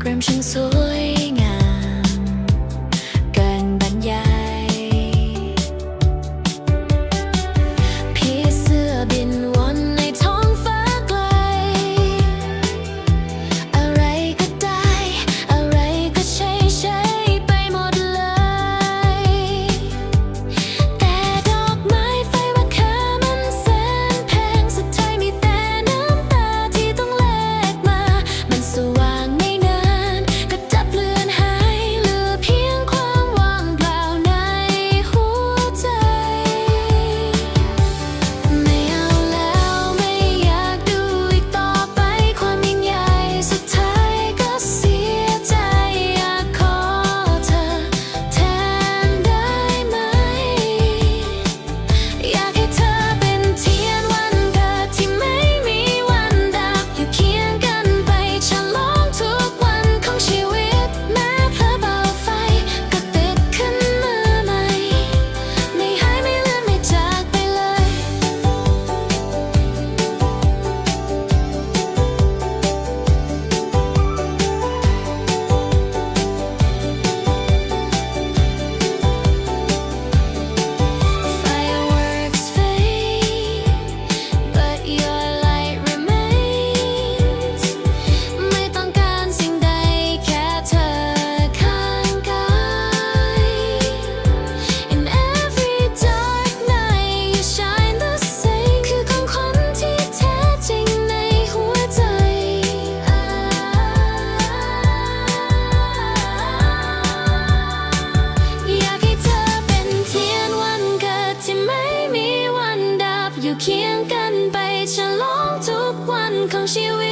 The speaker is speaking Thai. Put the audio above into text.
crème sinh sôi เคียงกันไปฉลองทุกวันของชีวิต